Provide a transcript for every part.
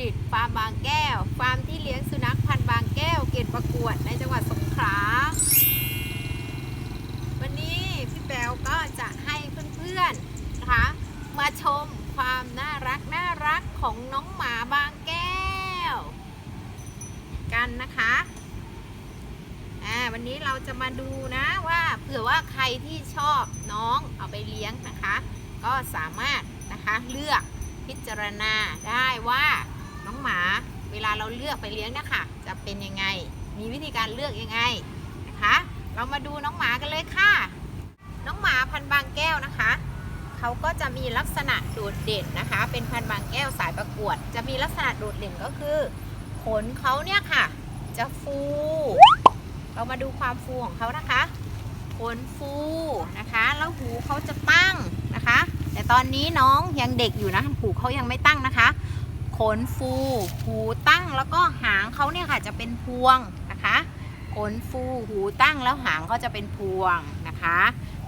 ดิต ฟาร์มบางแก้ว ฟาร์มที่เลี้ยงสุนัขพันธุ์บางแก้ว เกตประกวดในจังหวัดสงขลา วันนี้พี่แปวก็จะให้เพื่อนๆนะคะ มาชมความน่ารักน่ารักของน้องหมาบางแก้ว กันนะคะอ่าวันนี้เราจะมาดูนะว่าเผื่อว่าใครที่ชอบน้องเอาไปเลี้ยงนะคะ ก็สามารถนะคะเลือกพิจารณาได้ว่า น้องหมา เวลาเราเลือกไปเลี้ยงนะคะจะเป็นยังไง มีวิธีการเลือกยังไงนะคะ เรามาดูน้องหมากันเลยค่ะ น้องหมาพันธุ์บางแก้วนะคะเขาก็จะมีลักษณะโดดเด่นนะคะ เป็นพันธุ์บางแก้วสายประกวด จะมีลักษณะโดดเด่นก็คือขนเขาเนี่ยค่ะ จะฟู เรามาดูความฟูของเขานะคะขนฟูนะคะ แล้วหูเขาจะตั้งนะคะ แต่ตอนนี้น้องยังเด็กอยู่นะหูเขายังไม่ตั้งนะคะ ขนฟู หูตั้งแล้วก็หางเขาเนี่ยค่ะจะเป็นพวงนะคะขนฟูหูตั้งแล้วหางเขาจะเป็นพวงนะคะ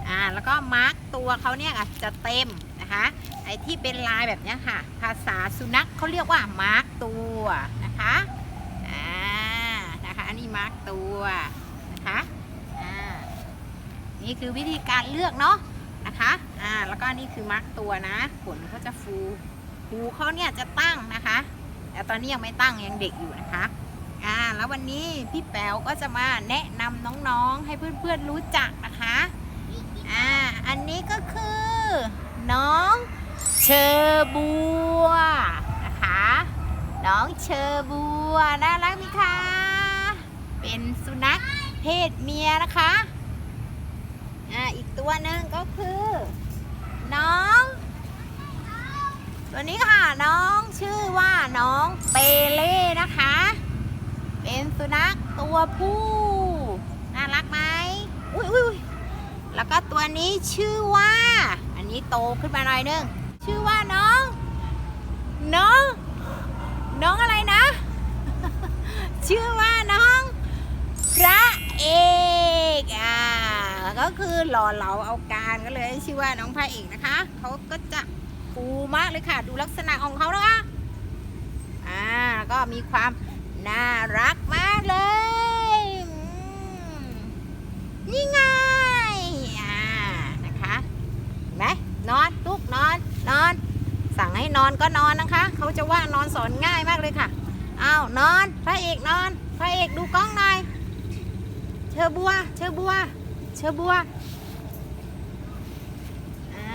อ่าแล้วก็มาร์กตัวเขาเนี่ยค่ะจะเต็มนะคะไอ้ที่เป็นลายแบบนี้ค่ะ ภาษาสุนัขเขาเรียกว่ามาร์กตัวนะคะอ่านะคะอันนี้มาร์กตัวนะคะอ่านี่คือวิธีการเลือกเนาะนะคะอ่าแล้วก็นี่คือมาร์กตัวนะขนเขาจะฟู หูเขาเนี่ยจะตั้งนะคะ แต่ตอนนี้ยังไม่ตั้งยังเด็กอยู่นะคะอ่าแล้ววันนี้พี่แป๋วก็จะมาแนะนำน้องๆ ให้เพื่อนๆรู้จักนะคะอ่าอันนี้ก็คือ น้องเชอร์บัวนะคะ น้องเชอร์บัวน่ารักไหมคะ เป็นสุนัขเพศเมียนะคะอ่าอีกตัวหนึ่งก็คือ น้อง ตัวนี้ค่ะน้องชื่อว่าน้องเปเล่นะคะ เป็นสุนัขตัวผู้น่ารักไหมอุ้ยอุ้ยอุ๊ยแล้วก็ตัวนี้ชื่อว่า อันนี้โตขึ้นมาหน่อยนึงชื่อว่าน้อง น้อง น้องอะไรนะ ชื่อว่าน้องพระเอกอ่าก็คือหล่อเหลาเอาการก็เลยชื่อว่าน้องพระเอกนะคะเขาก็จะ ฟูมากเลยค่ะ ดูลักษณะของเขานะคะอ่าก็มีความน่ารักมากเลยนี่ไงอ่านะคะเห็นไหมนอนลุกนอนนอน สั่งให้นอนก็นอนนะคะ เขาจะว่านอนสอนง่ายมากเลยค่ะอ้าวนอนพระเอกนอนพระเอกดูกล้องหน่อยเชอบัวเชอบัวเชอบัว อ่า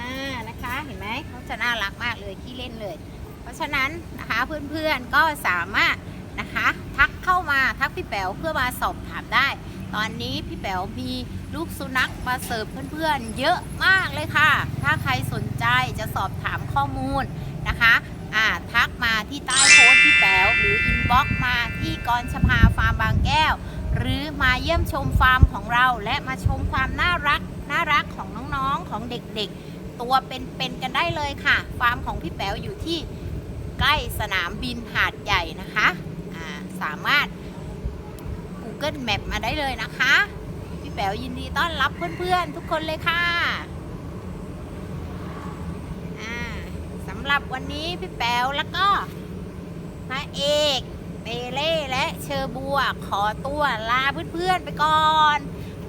นะคะ เห็นไหมเขาจะน่ารักมากเลยขี้เล่นเลย เพราะฉะนั้นนะคะเพื่อนๆก็สามารถนะคะทักเข้ามาทักพี่แป๋วเพื่อมาสอบถามได้ ตอนนี้พี่แป๋วมีลูกสุนัขมาเสิร์ฟเพื่อนๆเยอะมากเลยค่ะ ถ้าใครสนใจจะสอบถามข้อมูลนะคะอ่าทักมาที่ใต้โพสต์พี่แป๋วหรืออินบ็อกซ์มาที่กรชพาฟาร์มบางแก้ว หรือมาเยี่ยมชมฟาร์มของเรา และมาชมความน่ารักน่ารักของน้องๆของเด็กๆ ตัวเป็นๆกันได้เลยค่ะ ฟาร์มของพี่แป๋วอยู่ที่ใกล้สนามบินหาดใหญ่นะคะสามารถ Google Map มาได้เลยนะคะ พี่แป๋วยินดีต้อนรับเพื่อนๆ ทุกคนเลยค่ะสำหรับวันนี้พี่แป๋วแล้วก็พระเอกเปเล่และเชอร์บัวขอตัวลาเพื่อนๆไปก่อน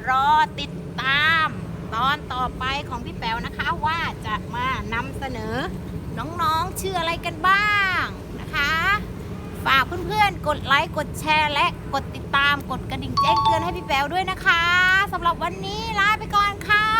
รอติดตาม ตอนต่อไปของพี่แป๋วนะคะว่าจะมานำเสนอน้องๆชื่ออะไรกันบ้างนะคะ ฝากเพื่อนๆ กดไลค์กดแชร์ และกดติดตามกดกระดิ่งแจ้งเตือนให้พี่แป๋วด้วยนะคะสำหรับวันนี้ลาไปก่อนค่ะ